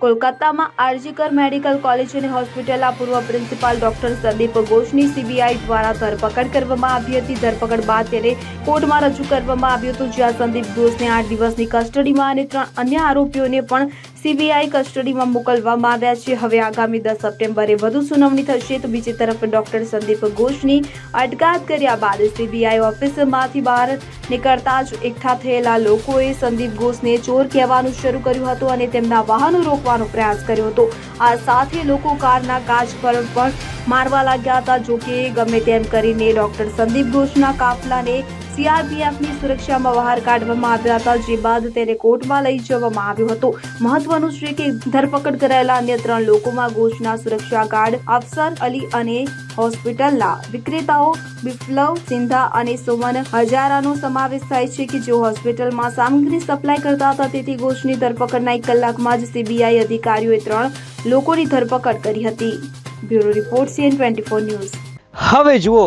કોલકાતામાં RG Kar medical college અને હોસ્પિટલના પૂર્વ પ્રિન્સિપાલ ડોક્ટર સંદીપ ઘોષની સીબીઆઈ દ્વારા ધરપકડ કરવામાં આવી હતી. ધરપકડ બાદ તેને કોર્ટમાં રજૂ કરવામાં આવ્યું હતું, જ્યાં સંદીપ ઘોષને આઠ દિવસની કસ્ટડીમાં અને ત્રણ અન્ય આરોપીઓને પણ સીબીઆઈ કસ્ટડીમાં મોકલવામાં આવ્યા છે. હવે આગામી દસ સપ્ટેમ્બરે વધુ સુનાવણી થશે. તો બીજી તરફ ડોક્ટર સંદીપ ઘોષની અટકાયત કર્યા બાદ સીબીઆઈ ઓફિસમાંથી બહાર નીકળતા જ એકઠા થયેલા લોકોએ સંદીપ ઘોષને ચોર કહેવાનું શરૂ કર્યું હતું અને તેમના વાહનો રોકવાનો પ્રયાસ કર્યો હતો. આ સાથે લોકો કારના કાચ પર પણ મારવા લાગ્યા હતા. જોકે ગમે તેમ કરીને ડોક્ટર સંદીપ ઘોષના કાફલાને સીઆરપીએફની સુરક્ષામાં બહાર કાઢવામાં આવ્યા હતા, જે બાદ તેને કોર્ટમાં લઈ જવામાં આવ્યો હતો. મહત્વનું છે કે ધરપકડ કરાયેલા અન્ય ત્રણ લોકોમાં ઘોષના સુરક્ષા ગાર્ડ, અફસર અલી અને હોસ્પિટલના વિક્રેતાઓ બિપ્લવ સિંધા અને સુમન હજારાનો સમાવેશ થાય છે કે જેઓ હોસ્પિટલમાં સામગ્રી સપ્લાય કરતા હતા. તેથી ઘોષની ધરપકડના એક કલાકમાં જ સીબીઆઈ અધિકારીઓએ ત્રણ લોકોની ધરપકડ કરી હતી. Bureau report CN twenty news. હવે જુઓ